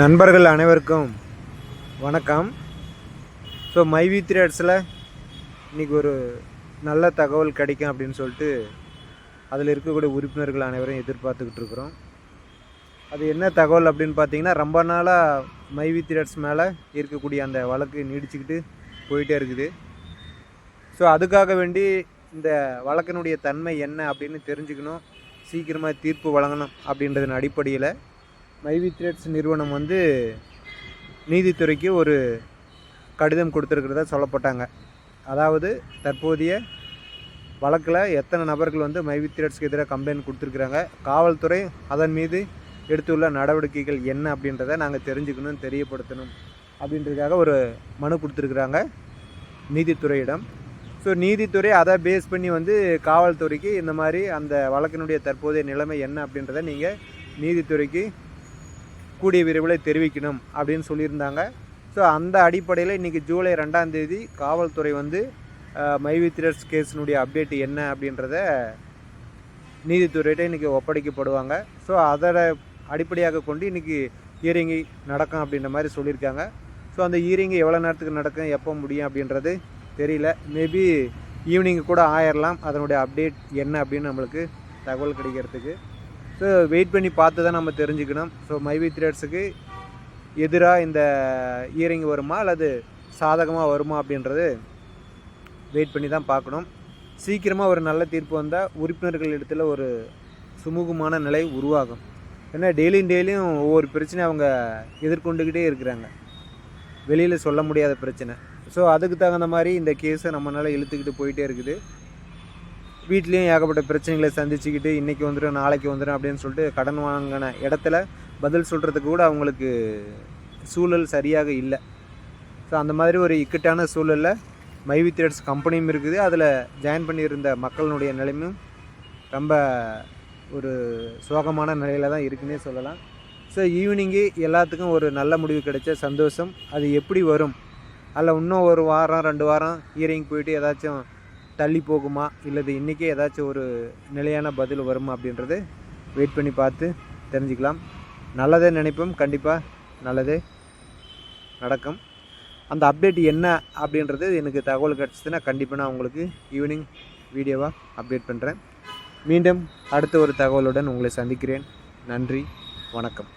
நண்பர்கள் அனைவருக்கும் வணக்கம். ஸோ மைவி த்ரேட்ஸில் இன்றைக்கி ஒரு நல்ல தகவல் கிடைக்கும் அப்படின்னு சொல்லிட்டு அதில் இருக்கக்கூடிய உறுப்பினர்கள் அனைவரும் எதிர்பார்த்துக்கிட்டு இருக்கிறோம். அது என்ன தகவல் அப்படின்னு பார்த்தீங்கன்னா ரொம்ப நாளாக மைவி த்ரேட்ஸ் மேலே இருக்கக்கூடிய அந்த வழக்கு நீடிச்சுக்கிட்டு போயிட்டே இருக்குது. ஸோ அதுக்காக வேண்டி இந்த வழக்கினுடைய தன்மை என்ன அப்படின்னு தெரிஞ்சுக்கணும். சீக்கிரமாக தீர்ப்பு வழங்கணும் அப்படின்றதன் அடிப்படையில் மைவி த்ரெட்ஸ் நிறுவனம் வந்து நீதித்துறைக்கு ஒரு கடிதம் கொடுத்துருக்கிறதா சொல்லப்பட்டாங்க. அதாவது தற்போதைய வழக்கில் எத்தனை நபர்கள் வந்து மைவி த்ரெட்ஸ்க்கு எதிராக கம்ப்ளைண்ட் கொடுத்துருக்குறாங்க காவல்துறை அதன் மீது எடுத்துள்ள நடவடிக்கைகள் என்ன அப்படின்றத நாங்கள் தெரிஞ்சுக்கணும் தெரியப்படுத்தணும் அப்படின்றதுக்காக ஒரு மனு கொடுத்துருக்குறாங்க நீதித்துறையிடம். ஸோ நீதித்துறை அதை பேஸ் பண்ணி வந்து காவல்துறைக்கு இந்த மாதிரி அந்த வழக்கினுடைய தற்போதைய நிலைமை என்ன அப்படின்றத நீங்கள் நீதித்துறைக்கு கூடிய விரைவில் தெரிவிக்கணும் அப்படின்னு சொல்லியிருந்தாங்க. ஸோ அந்த அடிப்படையில் இன்றைக்கி ஜூலை ரெண்டாம் தேதி காவல்துறை வந்து மைவி கேஸினுடைய அப்டேட் என்ன அப்படின்றத நீதித்துறையிட்ட இன்றைக்கி ஒப்படைக்கப்படுவாங்க. ஸோ அதோட அடிப்படையாக கொண்டு இன்றைக்கி ஹியரிங்கு நடக்கும் அப்படின்ற மாதிரி சொல்லியிருக்காங்க. ஸோ அந்த ஹியரிங்கு எவ்வளோ நேரத்துக்கு நடக்கும் எப்போ முடியும் அப்படின்றது தெரியல. மேபி ஈவினிங் கூட ஆயிரலாம். அதனுடைய அப்டேட் என்ன அப்படின்னு நம்மளுக்கு தகவல் கிடைக்கிறதுக்கு. ஸோ வெயிட் பண்ணி பார்த்து தான் நம்ம தெரிஞ்சுக்கணும். ஸோ மைவி த்ரேட்ஸுக்கு எதிராக இந்த இயரிங் வருமா அல்லது சாதகமாக வருமா அப்படின்றது வெயிட் பண்ணி தான் பார்க்கணும். சீக்கிரமாக ஒரு நல்ல தீர்ப்பு வந்தால் உறுப்பினர்கள் இடத்துல ஒரு சுமூகமான நிலை உருவாகும். ஏன்னா டெய்லியும் டெய்லியும் ஒவ்வொரு பிரச்சனையும் அவங்க எதிர்கொண்டுக்கிட்டே இருக்கிறாங்க. வெளியில் சொல்ல முடியாத பிரச்சனை. ஸோ அதுக்கு தகுந்த மாதிரி இந்த கேஸை நம்மளால் இழுத்துக்கிட்டு போயிட்டே இருக்குது. வீட்லேயும் ஏகப்பட்ட பிரச்சனைகளை சந்திச்சுக்கிட்டு இன்றைக்கி வந்துடும் நாளைக்கு வந்துடும் அப்படின்னு சொல்லிட்டு கடன் வாங்கின இடத்துல பதில் சொல்கிறதுக்கு கூட அவங்களுக்கு சூழல் சரியாக இல்லை. ஸோ அந்த மாதிரி ஒரு இக்கட்டான சூழலில் மைவி த்ரெட்ஸ் கம்பெனியும் இருக்குது. அதில் ஜாயின் பண்ணியிருந்த மக்களினுடைய நிலைமையும் ரொம்ப ஒரு சோகமான நிலையில் தான் இருக்குன்னே சொல்லலாம். ஸோ ஈவினிங்கு எல்லாத்துக்கும் ஒரு நல்ல முடிவு கிடைச்ச சந்தோஷம். அது எப்படி வரும்? அதில் இன்னும் ஒரு வாரம் ரெண்டு வாரம் ஈரிங் போயிட்டு ஏதாச்சும் தள்ளி போகுமா? இல்லது இன்றைக்கே ஏதாச்சும் ஒரு நிலையான பதில் வருமா அப்படின்றது வெயிட் பண்ணி பார்த்து தெரிஞ்சுக்கலாம். நல்லதே நினைப்போம் கண்டிப்பாக நல்லதே நடக்கும். அந்த அப்டேட் என்ன அப்படின்றது எனக்கு தகவல் கிடச்சிதுன்னா கண்டிப்பாக நான் உங்களுக்கு ஈவினிங் வீடியோவாக அப்டேட் பண்ணுறேன் மீண்டும் அடுத்த ஒரு தகவலுடன் உங்களை சந்திக்கிறேன். நன்றி வணக்கம்.